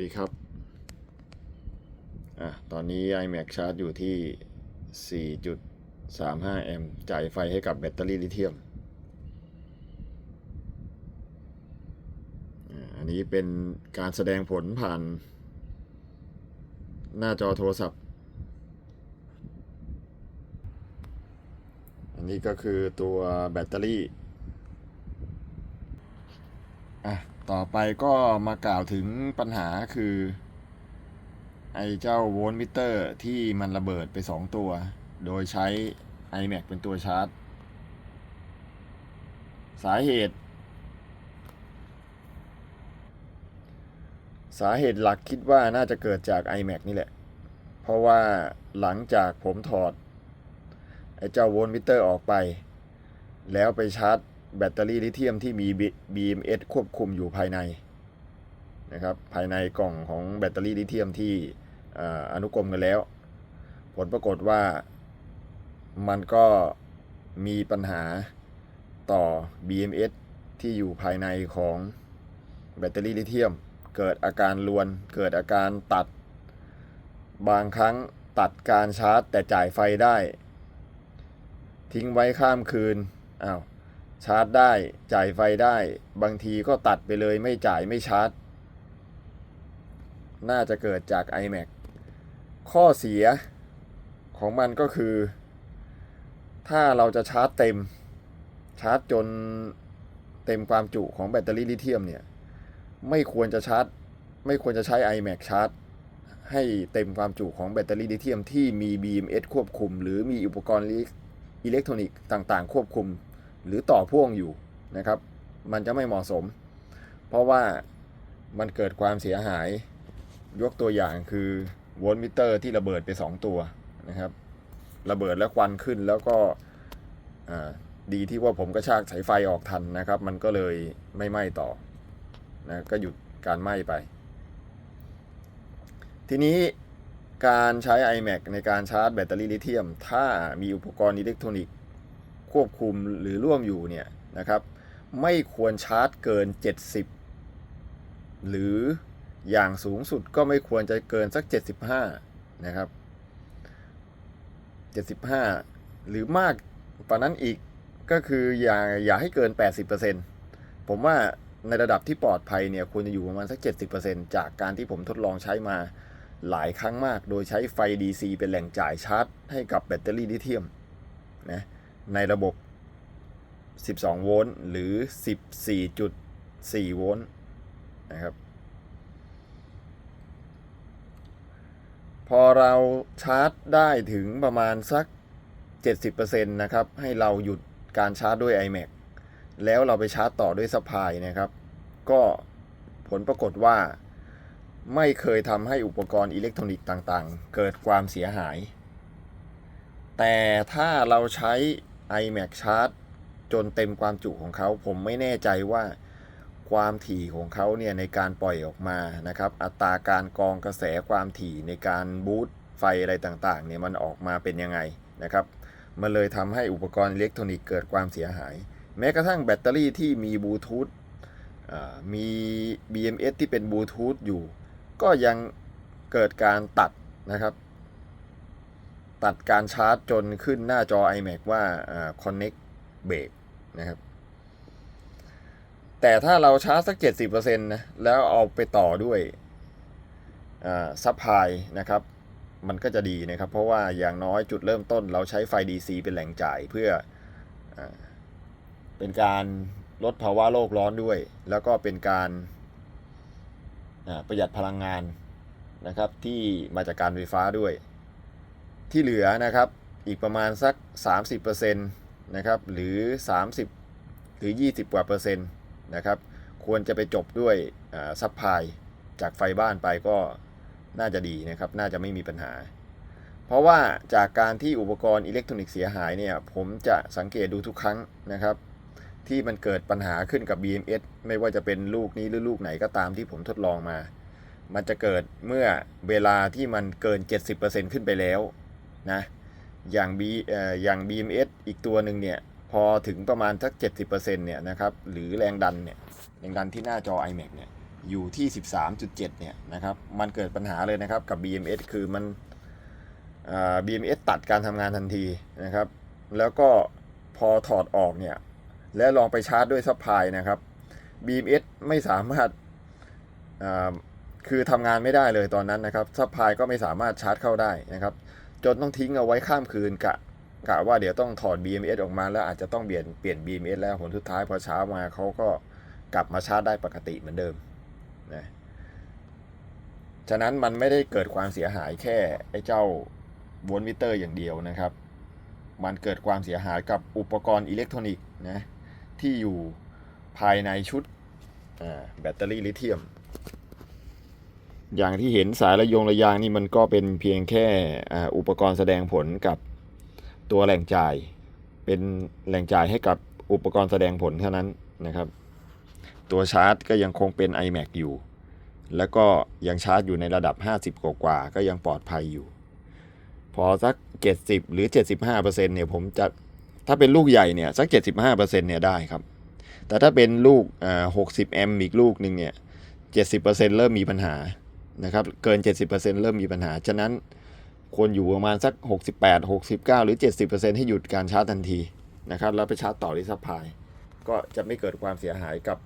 ดีครับ อะ ตอนนี้ iMac ชาร์จอยู่ที่ 4.35 แอมป์จ่ายไฟให้กับแบตเตอรี่ลิเธียมอะอันนี้เป็นการแสดงผลผ่าน หน้าจอโทรศัพท์ อันนี้ก็คือตัวแบตเตอรี่ อะ ต่อไปก็มากล่าวถึงปัญหาคือ ไอเจ้าโวลต์มิเตอร์ที่มันระเบิดไป 2 ตัว โดยใช้ iMac เป็นตัวชาร์จ สาเหตุ สาเหตุหลักคิดว่าน่าจะเกิดจาก iMac นี่แหละ เพราะว่าหลังจากผมถอด ไอเจ้าโวลต์มิเตอร์ออกไป แล้วไปชาร์จ แบตเตอรี่ลิเธียมที่มี BMS ควบคุมอยู่ภายในนะครับภายในกล่องของแบตเตอรี่ลิเธียมที่ออนุกรมกันแล้ว ผลปรากฏว่ามันก็มีปัญหาต่อ BMS ที่อยู่ภายในของแบตเตอรี่ลิเธียม เกิดอาการลวน เกิดอาการตัด บางครั้งตัดการชาร์จ แต่จ่ายไฟได้ ทิ้งไว้ข้ามคืนอ้าว ชาร์จได้ จ่ายไฟได้ บางทีก็ตัดไปเลยไม่จ่ายไม่ชาร์จ น่าจะเกิดจาก iMac ข้อเสียของมันก็คือ ถ้าเราจะชาร์จเต็ม ชาร์จจนเต็มความจุของแบตเตอรี่ลิเธียมเนี่ย ไม่ควรจะชาร์จ ไม่ควรจะใช้ iMac ชาร์จ ให้เต็มความจุของแบตเตอรี่ลิเธียมที่มี BMS ควบคุม หรือมีอุปกรณ์อิเล็กทรอนิกส์ต่าง ๆ ควบคุม หรือต่อพ่วงอยู่นะครับ มันจะไม่เหมาะสม เพราะว่ามันเกิดความเสียหาย ยกตัวอย่างคือโวลต์มิเตอร์ที่ระเบิดไป 2 ตัวนะครับ ระเบิดแล้วควันขึ้นแล้วก็ดีที่ว่าผมกระชากสายไฟออกทันนะครับ มันก็เลยไม่ไหม้ต่อนะก็หยุดการไหม้ไป ทีนี้การใช้ iMac ในการชาร์จแบตเตอรี่ลิเธียม ถ้ามีอุปกรณ์อิเล็กทรอนิกส์ ควบคุมหรือร่วมอยู่เนี่ยนะครับ ไม่ควรชาร์จเกิน 70 หรืออย่างสูงสุดก็ไม่ควรจะเกินสัก 75 นะครับ 75 หรือมากกว่านั้นอีกก็คืออย่าอย่าให้เกิน 80%ผมว่าในระดับที่ปลอดภัยเนี่ยควรจะอยู่ประมาณสัก 70%จากการที่ผมทดลองใช้มาหลายครั้งมาก โดยใช้ไฟ DC เป็นแหล่งจ่ายชาร์จให้กับแบตเตอรี่ลิเธียมนะ ในระบบ 12 โวลต์หรือ 14.4 โวลต์นะครับพอเราชาร์จได้ถึงประมาณสัก 70%นะครับ ให้เราหยุดการชาร์จด้วย iMac แล้วเราไปชาร์จต่อด้วยซัพพลายนะครับ ก็ผลปรากฏว่าไม่เคยทำให้อุปกรณ์อิเล็กทรอนิกส์ต่างๆ เกิดความเสียหาย แต่ถ้าเราใช้ iMac ชาร์จจนเต็มความจุของเขา ผมไม่แน่ใจว่าความถี่ของเขาเนี่ยในการปล่อยออกมานะครับ อัตราการกองกระแสความถี่ในการบูตไฟอะไรต่างๆเนี่ยมันออกมาเป็นยังไงนะครับ มันเลยทำให้อุปกรณ์อิเล็กทรอนิกส์เกิดความเสียหาย แม้กระทั่งแบตเตอรี่ที่มีบลูทูธอ่ามี BMS ที่เป็นบลูทูธอยู่ ก็ยังเกิดการตัดนะครับ ตัดการชาร์จจนขึ้นหน้าจอ iMac ว่าอ่า connect b r a k นะครับ แต่ถ้าเราชาร์จสัก 70%นะแล้วเอาไปต่อด้วยซัพพลายนะครับ มันก็จะดีนะครับ เพราะว่าอย่างน้อยจุดเริ่มต้น เราใช้ไฟ DC เป็นแหล่งจ่ายเพื่ออเป็นการลดภาวะโลกร้อนด้วย แล้วก็เป็นการประหยัดพลังงานนะครับที่มาจากการไฟฟ้าด้วย ที่เหลือนะครับอีกประมาณสัก 30%นะครับหรือ 30 หรือ 20 กว่าเปอร์เซ็นต์นะครับควรจะไปจบด้วยซัพพลายจากไฟบ้านไปก็น่าจะดีนะครับน่าจะไม่มีปัญหา เพราะว่าจากการที่อุปกรณ์อิเล็กทรอนิกส์เสียหายเนี่ยผมจะสังเกตดูทุกครั้งนะครับ ที่มันเกิดปัญหาขึ้นกับ BMS ไม่ว่าจะเป็นลูกนี้หรือลูกไหนก็ตามที่ผมทดลองมา มันจะเกิดเมื่อเวลาที่มันเกิน 70%ขึ้นไปแล้ว นะอย่าง B อย่าง BMS อีกตัวหนึ่งเนี่ยพอถึงประมาณสัก 70%เนี่ยนะครับหรือแรงดันเนี่ยแรงดันที่หน้าจอ iMac เนี่ยอยู่ที่ 13.7 เนี่ยนะครับมันเกิดปัญหาเลยนะครับกับ BMS คือมันอ่า BMS ตัดการทำงานทันทีนะครับ แล้วก็พอถอดออกเนี่ยและลองไปชาร์จด้วยซัพพลายนะครับ BMS ไม่สามารถคือทำงานไม่ได้เลยตอนนั้นนะครับซัพพลายก็ไม่สามารถชาร์จเข้าได้นะครับ จนต้องทิ้งเอาไว้ข้ามคืนกะกะว่าเดี๋ยวต้องถอด BMS ออกมาแล้วอาจจะต้องเปลี่ยนเปลี่ยน BMS แล้วผลสุดท้ายพอเช้ามาเขาก็กลับมาชาร์จได้ปกติเหมือนเดิมนะฉะนั้นมันไม่ได้เกิดความเสียหายแค่ไอ้เจ้าโวลต์มิเตอร์อย่างเดียวนะครับ มันเกิดความเสียหายกับอุปกรณ์อิเล็กทรอนิกส์นะที่อยู่ภายในชุดแบตเตอรี่ลิเธียม อย่างที่เห็นสายระยงระยางนี่มันก็เป็นเพียงแค่อุปกรณ์แสดงผลกับตัวแหล่งจ่าย เป็นแหล่งจ่ายให้กับอุปกรณ์แสดงผลเท่านั้นนะครับ ตัวชาร์จก็ยังคงเป็น iMac อยู่ แล้วก็ยังชาร์จอยู่ในระดับ 50 กว่ากว่าก็ยังปลอดภัยอยู่ พอสัก 70 หรือ 75%เนี่ยผมจะถ้าเป็นลูกใหญ่เนี่ยสัก 75%เนี่ยได้ครับ แต่ถ้าเป็นลูก60แอมป์อีกลูกหนึ่งเนี่ย70%เริ่มมีปัญหา นะครับเกิน 70%เริ่มมีปัญหา ฉะนั้นควรอยู่ประมาณสัก 68 69 หรือ 70%ให้หยุดการชาร์จทันทีนะครับแล้วไปชาร์จต่อที่ซัพพลายก็จะไม่เกิดความเสียหายกับ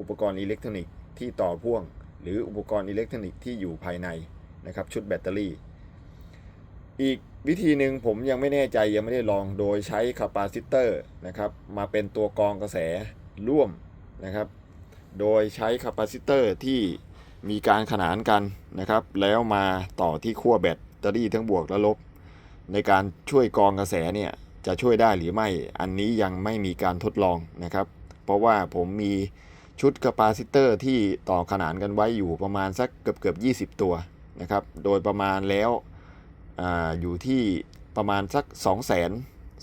อุปกรณ์อิเล็กทรอนิกส์ที่ต่อพ่วง หรืออุปกรณ์อิเล็กทรอนิกส์ที่อยู่ภายในนะครับชุดแบตเตอรี่ อีกวิธีหนึ่งผมยังไม่แน่ใจยังไม่ได้ลองโดยใช้คาปาซิเตอร์นะครับมาเป็นตัวกรองกระแสร่วมนะครับ โดยใช้คาปาซิเตอร์ที่ มีการขนานกันนะครับ แล้วมาต่อที่ขั้วแบตเตอรี่ทั้งบวกและลบ ในการช่วยกรองกระแสเนี่ยจะช่วยได้หรือไม่อันนี้ยังไม่มีการทดลองนะครับ เพราะว่าผมมีชุดคาปาซิเตอร์ที่ต่อขนานกันไว้อยู่ประมาณสักเกือบเกือบ20 ตัวนะครับ โดยประมาณแล้วออยู่ที่ประมาณสัก 2 0 0 0 0 0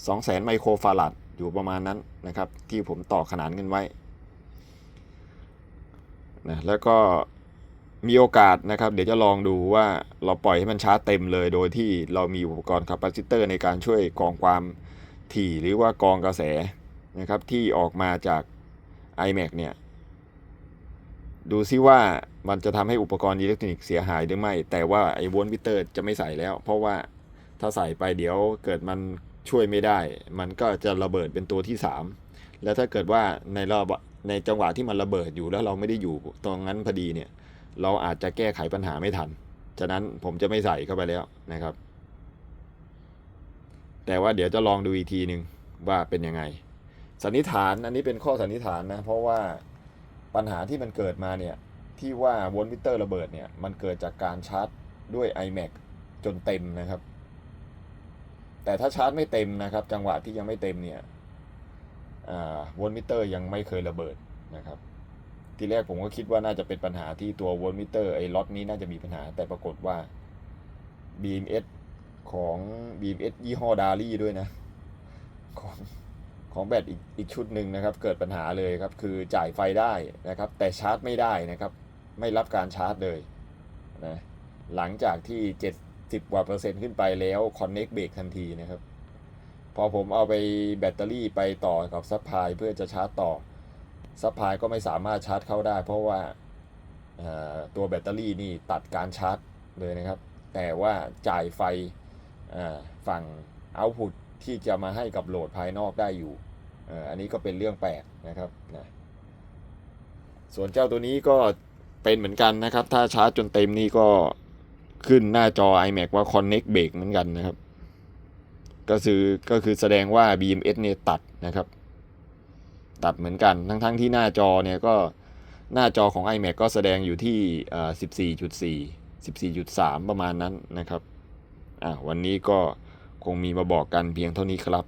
2 0 0 0 0ไมโครฟาราดอยู่ประมาณนั้นนะครับ ที่ผมต่อขนานกันไว้นะแล้วก็ มีโอกาสนะครับ เดี๋ยวจะลองดูว่าเราปล่อยให้มันชาร์จเต็มเลย โดยที่เรามีอุปกรณ์คาปาซิเตอร์ในการช่วยกรองความถี่หรือว่ากรองกระแสนะครับที่ออกมาจาก iMac เนี่ย ดูซิว่ามันจะทำให้อุปกรณ์อิเล็กทรอนิกส์เสียหายหรือไม่ แต่ว่าไอ้โวลต์มิเตอร์จะไม่ใส่แล้ว เพราะว่าถ้าใส่ไปเดี๋ยวเกิดมันช่วยไม่ได้ มันก็จะระเบิดเป็นตัวที่ 3 แล้วถ้าเกิดว่าในรอบในจังหวะที่มันระเบิดอยู่แล้วเราไม่ได้อยู่ตรงนั้นพอดีเนี่ย เราอาจจะแก้ไขปัญหาไม่ทัน ฉะนั้นผมจะไม่ใส่เข้าไปแล้วนะครับ แต่ว่าเดี๋ยวจะลองดูอีกทีหนึ่งว่าเป็นยังไง สันนิษฐานอันนี้เป็นข้อสันนิษฐานนะ เพราะว่าปัญหาที่มันเกิดมาเนี่ย ที่ว่าโวลต์มิเตอร์ระเบิดเนี่ย มันเกิดจากการชาร์จด้วย iMac จนเต็มนะครับ แต่ถ้าชาร์จไม่เต็มนะครับ จังหวะที่ยังไม่เต็มเนี่ยโวลต์มิเตอร์ยังไม่เคยระเบิดนะครับ ทีแรกผมก็คิดว่าน่าจะเป็นปัญหาที่ตัวโวลต์มิเตอร์ไอ้ล็อตนี้น่าจะมีปัญหา แต่ปรากฏว่า BMS ของ BMS ยี่ห้อดารี่ด้วยนะ ของของแบตอีกอีกชุดหนึ่งนะครับ เกิดปัญหาเลยครับ คือจ่ายไฟได้นะครับ แต่ชาร์จไม่ได้นะครับ ไม่รับการชาร์จเลยนะหลังจากที่ 70กว่าเปอร์เซ็นต์ขึ้นไปแล้ว Connect เบรกทันทีนะครับ พอผมเอาไปแบตเตอรี่ไปต่อกับซัพพลายเพื่อจะชาร์จต่อ ซัพพลายก็ไม่สามารถชาร์จเข้าได้ เพราะว่าตัวแบตเตอรี่นี่ตัดการชาร์จเลยนะครับ แต่ว่าจ่ายไฟฝั่งเอาพุตที่จะมาให้กับโหลดภายนอกได้อยู่ออันนี้ก็เป็นเรื่องแปลกนะครับนะส่วนเจ้าตัวนี้ก็เป็นเหมือนกันนะครับ ถ้าชาร์จจนเต็มนี่ก็ขึ้นหน้าจอ iMac ว่า Connect Break เหมือนกันนะครับ ก็คือก็คือแสดงว่า BMS เนี่ยตัดนะครับ ตัดเหมือนกัน ทั้งๆทที่หน้าจอเนี่ยก็หน้าจอของ iMac ก็แสดงอยู่ที่ 14.4 14.3 ประมาณนั้นนะครับอ่าวันนี้ก็คงมีมาบอกกันเพียงเท่านี้ครับ